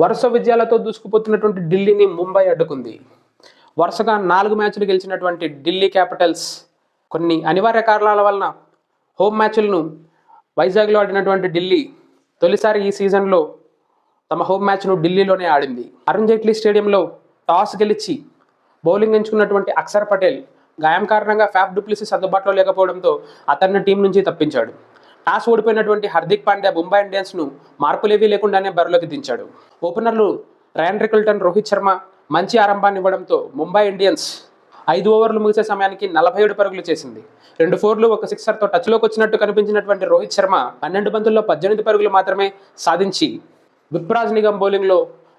వరుస విజయాలతో దూసుకుపోతున్నటువంటి ఢిల్లీని ముంబై అడ్డుకుంది. వరుసగా నాలుగు మ్యాచ్లు గెలిచినటువంటి ఢిల్లీ క్యాపిటల్స్ కొన్ని అనివార్య కారణాల వలన హోమ్ మ్యాచ్లను వైజాగ్లో ఆడినటువంటి ఢిల్లీ తొలిసారి ఈ సీజన్లో తమ హోమ్ మ్యాచ్ను ఢిల్లీలోనే ఆడింది. అరుణ్ జైట్లీ స్టేడియంలో టాస్ గెలిచి బౌలింగ్ ఎంచుకున్నటువంటి అక్షర్ పటేల్ గాయం కారణంగా ఫ్యాఫ్ డూప్లిసిస్ అందుబాటులో లేకపోవడంతో అతన్ని టీం నుంచి తప్పించాడు. టాస్ ఓడిపోయినటువంటి హార్దిక్ పాండ్యా ముంబై ఇండియన్స్ను మార్పులేవీ లేకుండానే బరిలోకి దించాడు. ఓపెనర్లు రయాన్ రికల్టన్ రోహిత్ శర్మ మంచి ఆరంభాన్ని ఇవ్వడంతో ముంబై ఇండియన్స్ ఐదు ఓవర్లు ముగిసే సమయానికి నలభై ఏడు పరుగులు చేసింది. రెండు ఫోర్లు ఒక సిక్సర్తో టచ్లోకి వచ్చినట్టు కనిపించినటువంటి రోహిత్ శర్మ పన్నెండు బంతుల్లో పద్దెనిమిది పరుగులు మాత్రమే సాధించి విప్రాజ్ నిగమ్ బౌలింగ్లో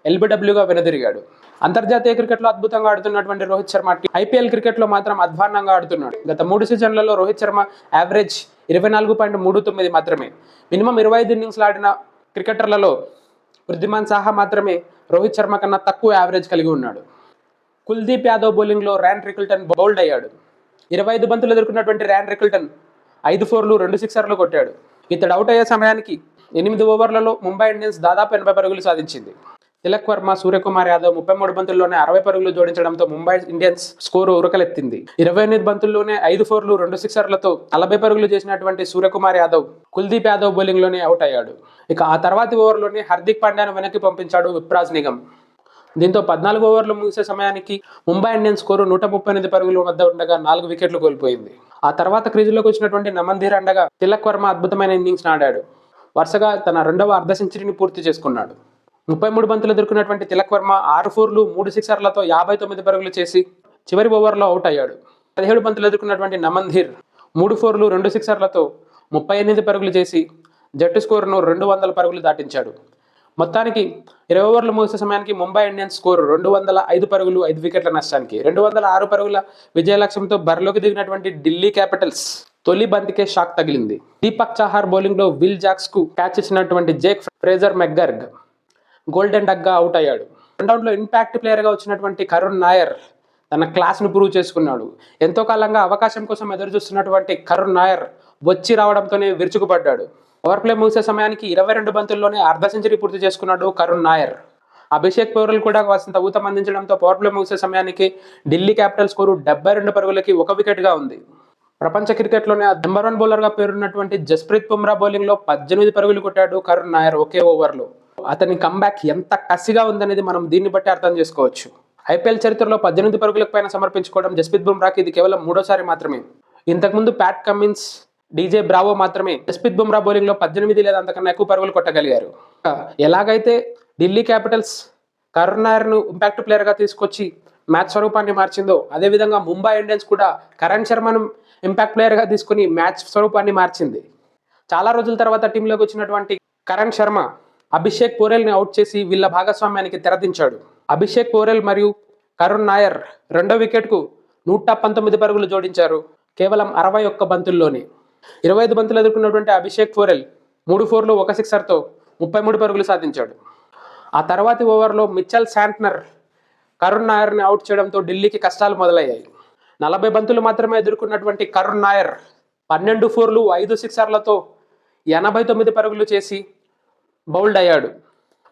ఎల్బిడబ్ల్యూగా వెనుదిరిగాడు. అంతర్జాతీయ క్రికెట్లో అద్భుతంగా ఆడుతున్నటువంటి రోహిత్ శర్మ ఐపీఎల్ క్రికెట్లో మాత్రం అధ్వాన్నంగా ఆడుతున్నాడు. గత మూడు సీజన్లలో రోహిత్ శర్మ యావరేజ్ ఇరవై నాలుగు పాయింట్ మూడు తొమ్మిది మాత్రమే. మినిమం ఇరవై ఐదు ఇన్నింగ్స్లు ఆడిన క్రికెటర్లలో వృద్ధిమాన్ సాహా మాత్రమే రోహిత్ శర్మ కన్నా తక్కువ యావరేజ్ కలిగి ఉన్నాడు. కుల్దీప్ యాదవ్ బౌలింగ్లో ర్యాన్ రికిల్టన్ బౌల్డ్ అయ్యాడు. ఇరవై ఐదు బంతులు ఎదుర్కొన్నటువంటి ర్యాన్ రికిల్టన్ ఐదు ఫోర్లు రెండు సిక్సర్లు కొట్టాడు. ఇతడు అవుట్ అయ్యే సమయానికి ఎనిమిది ఓవర్లలో ముంబై ఇండియన్స్ దాదాపు ఎనభై పరుగులు సాధించింది. తిలక్ వర్మ సూర్యకుమార్ యాదవ్ ముప్పై మూడు బంతుల్లోనే అరవై పరుగులు జోడించడంతో ముంబై ఇండియన్స్ స్కోరు ఉరకలెత్తింది. ఇరవై ఎనిమిది బంతుల్లోనే ఐదు ఫోర్లు రెండు సిక్సర్లతో నలభై పరుగులు చేసినటువంటి సూర్యకుమార్ యాదవ్ కుల్దీప్ యాదవ్ బౌలింగ్లోనే అవుట్ అయ్యాడు. ఇక ఆ తర్వాతి ఓవర్లోనే హార్దిక్ పాండ్యాను వెనక్కి పంపించాడు విప్రాజ్ నిగమ్. దీంతో పద్నాలుగు ఓవర్లు ముగిసే సమయానికి ముంబై ఇండియన్స్ స్కోరు నూట ముప్పై ఎనిమిది పరుగుల వద్ద ఉండగా నాలుగు వికెట్లు కోల్పోయింది. ఆ తర్వాత క్రీజులోకి వచ్చినటువంటి నమంధీర్ అండగా తిలక్ వర్మ అద్భుతమైన ఇన్నింగ్స్ ఆడాడు. వరుసగా తన రెండవ అర్ధ సెంచరీని పూర్తి చేసుకున్నాడు. ముప్పై మూడు బంతులు ఎదుర్కొన్నటువంటి తిలక్ వర్మ ఆరు ఫోర్లు మూడు సిక్సర్లతో యాభై తొమ్మిది పరుగులు చేసి చివరి ఓవర్లో అవుట్ అయ్యాడు. పదిహేడు బంతులు ఎదుర్కొన్నటువంటి నమంధీర్ మూడు ఫోర్లు రెండు సిక్సర్లతో ముప్పై ఎనిమిది పరుగులు చేసి జట్టు స్కోరును రెండు వందల పరుగులు దాటించాడు. మొత్తానికి ఇరవై ఓవర్లు ముగిసే సమయానికి ముంబై ఇండియన్స్ స్కోరు రెండు వందల ఐదు పరుగులు ఐదు వికెట్ల నష్టానికి. రెండు వందల ఆరు పరుగుల విజయ లక్ష్యంతో బరిలోకి దిగినటువంటి ఢిల్లీ క్యాపిటల్స్ తొలి బంతికే షాక్ తగిలింది. దీపక్ చాహార్ బౌలింగ్లో విల్ జాక్స్కు క్యాచ్ ఇచ్చినటువంటి జేక్ ఫ్రేజర్ మెగ్గర్గ్ గోల్డెన్ డగ్గా అవుట్ అయ్యాడు. రౌండ్లో ఇంపాక్ట్ ప్లేయర్గా వచ్చినటువంటి కరుణ్ నాయర్ తన క్లాస్ను ప్రూవ్ చేసుకున్నాడు. ఎంతో కాలంగా అవకాశం కోసం ఎదురు చూస్తున్నటువంటి కరుణ్ నాయర్ వచ్చి రావడంతోనే విరుచుకుపడ్డాడు. ఓవర్ ప్లే ముగిసే సమయానికి ఇరవై రెండు బంతుల్లోనే అర్ధ సెంచరీ పూర్తి చేసుకున్నాడు కరుణ్ నాయర్ అభిషేక్ పౌరులు కూడా వసంత ఊతం అందించడంతో పవర్ ప్లే ముగిసే సమయానికి ఢిల్లీ క్యాపిటల్ స్కోరు డెబ్బై రెండు పరుగులకి ఒక వికెట్గా ఉంది. ప్రపంచ క్రికెట్లోనే నెంబర్ వన్ బౌలర్గా పేరున్నటువంటి జస్ప్రీత్ బుమ్రా బౌలింగ్లో పద్దెనిమిది పరుగులు కొట్టాడు కరుణ్ నాయర్ ఒకే ఓవర్లో అతని కంబ్యాక్ ఎంత కసిగా ఉందనేది మనం దీన్ని బట్టి అర్థం చేసుకోవచ్చు. ఐపీఎల్ చరిత్రలో పద్దెనిమిది పరుగులకు పైన సమర్పించుకోవడం జస్ప్రీత్ బుమ్రాకి ఇది కేవలం మూడోసారి మాత్రమే. ఇంతకుముందు ప్యాట్ కమిన్స్ డీజే బ్రావో మాత్రమే జస్ప్రీత్ బుమ్రా బౌలింగ్లో పద్దెనిమిది లేదా అంతకన్నా ఎక్కువ పరుగులు కొట్టగలిగారు. ఎలాగైతే ఢిల్లీ క్యాపిటల్స్ కరుణ్ నాయర్ను ఇంపాక్ట్ ప్లేయర్గా తీసుకొచ్చి మ్యాచ్ స్వరూపాన్ని మార్చిందో అదేవిధంగా ముంబై ఇండియన్స్ కూడా కరణ్ శర్మను ఇంపాక్ట్ ప్లేయర్గా తీసుకుని మ్యాచ్ స్వరూపాన్ని మార్చింది. చాలా రోజుల తర్వాత టీంలోకి వచ్చినటువంటి కరణ్ శర్మ అభిషేక్ పోరెల్ని అవుట్ చేసి వీళ్ళ భాగస్వామ్యానికి తెరదించాడు. అభిషేక్ పోరెల్ మరియు కరుణ్ నాయర్ రెండో వికెట్కు నూట పంతొమ్మిది పరుగులు జోడించారు కేవలం అరవై ఒక్క బంతుల్లోనే. ఇరవై ఐదు బంతులు ఎదుర్కొన్నటువంటి అభిషేక్ పోరెల్ మూడు ఫోర్లు ఒక సిక్సర్తో ముప్పై మూడు పరుగులు సాధించాడు. ఆ తర్వాతి ఓవర్లో మిచ్చల్ శాంట్నర్ కరుణ్ నాయర్ని అవుట్ చేయడంతో ఢిల్లీకి కష్టాలు మొదలయ్యాయి. నలభై బంతులు మాత్రమే ఎదుర్కొన్నటువంటి కరుణ్ నాయర్ పన్నెండు ఫోర్లు ఐదు సిక్సర్లతో ఎనభై తొమ్మిది పరుగులు చేసి బౌల్డ్ అయ్యాడు.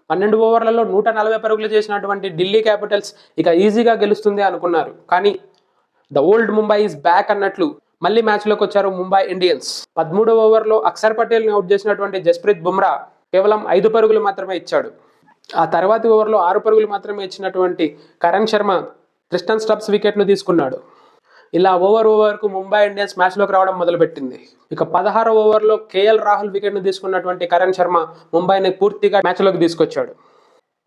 పన్నెండు ఓవర్లలో నూట నలభై పరుగులు చేసినటువంటి ఢిల్లీ క్యాపిటల్స్ ఇక ఈజీగా గెలుస్తుంది అనుకున్నారు. కానీ the old Mumbai is back అన్నట్లు మళ్ళీ మ్యాచ్లోకి వచ్చారు ముంబై ఇండియన్స్. పదమూడో ఓవర్లో అక్షర్ పటేల్ని అవుట్ చేసినటువంటి జస్ప్రీత్ బుమ్రా కేవలం ఐదు పరుగులు మాత్రమే ఇచ్చాడు. ఆ తర్వాతి ఓవర్లో ఆరు పరుగులు మాత్రమే ఇచ్చినటువంటి కరణ్ శర్మ క్రిస్టన్ స్టబ్స్ వికెట్ను తీసుకున్నాడు. ఇలా ఓవర్ ఓవర్కు ముంబై ఇండియన్స్ మ్యాచ్లోకి రావడం మొదలుపెట్టింది. ఇక పదహారు ఓవర్లో కేఎల్ రాహుల్ వికెట్ను తీసుకున్నటువంటి కరణ్ శర్మ ముంబైని పూర్తిగా మ్యాచ్లోకి తీసుకొచ్చాడు.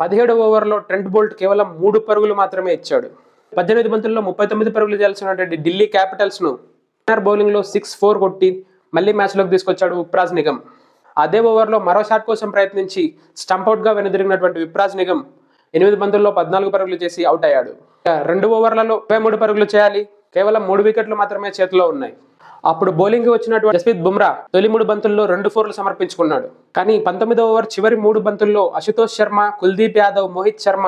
పదిహేడు ఓవర్లో ట్రెంట్ బోల్ట్ కేవలం మూడు పరుగులు మాత్రమే ఇచ్చాడు. పద్దెనిమిది బంతుల్లో ముప్పై తొమ్మిది పరుగులు చేయాల్సినటువంటి ఢిల్లీ క్యాపిటల్స్ను విన్నర్ బౌలింగ్లో సిక్స్ ఫోర్ కొట్టి మళ్ళీ మ్యాచ్లోకి తీసుకొచ్చాడు విప్రాజ్ నిగమ్ అదే ఓవర్లో మరో షాట్ కోసం ప్రయత్నించి స్టంప్అవుట్గా వెనుదిరిగినటువంటి విప్రాజ్ నిగమ్ ఎనిమిది బంతుల్లో పద్నాలుగు పరుగులు చేసి అవుట్ అయ్యాడు. ఇక రెండు ఓవర్లలో ముప్పై మూడు పరుగులు చేయాలి. కేవలం మూడు వికెట్లు మాత్రమే చేతిలో ఉన్నాయి. అప్పుడు బౌలింగ్ వచ్చినటువంటి జస్ప్రీత్ బుమ్రా తొలి మూడు బంతుల్లో రెండు ఫోర్లు సమర్పించుకున్నాడు. కానీ పంతొమ్మిదో ఓవర్ చివరి మూడు బంతుల్లో అశుతోష్ శర్మ కుల్దీప్ యాదవ్ మోహిత్ శర్మ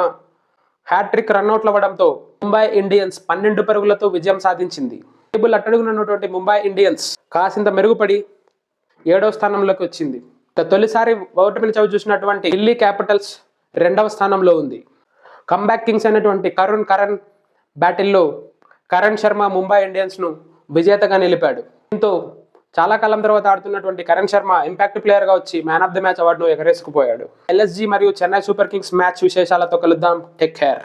హ్యాట్రిక్ రన్అట్లు అవ్వడంతో ముంబై ఇండియన్స్ పన్నెండు పరుగులతో విజయం సాధించింది. టేబుల్ అట్టడుగునున్నటువంటి ముంబై ఇండియన్స్ కాసింత మెరుగుపడి ఏడవ స్థానంలోకి వచ్చింది. తొలిసారి ఓటమిని చవి చూసినటువంటి ఢిల్లీ క్యాపిటల్స్ రెండవ స్థానంలో ఉంది. కంబ్యాక్ కింగ్స్ అయినటువంటి కరుణ్ కరణ్ బ్యాటిల్లో కరణ్ శర్మ ముంబై ఇండియన్స్ను విజేతగా నిలిపాడు. దీంతో చాలా కాలం తర్వాత ఆడుతున్నటువంటి కరణ్ శర్మ ఇంపాక్ట్ ప్లేయర్గా వచ్చి మ్యాన్ ఆఫ్ ది మ్యాచ్ అవార్డును ఎగరేసుకుపోయాడు. ఎల్ఎస్జీ మరియు చెన్నై సూపర్ కింగ్స్ మ్యాచ్ విశేషాలతో కలుద్దాం. Take care.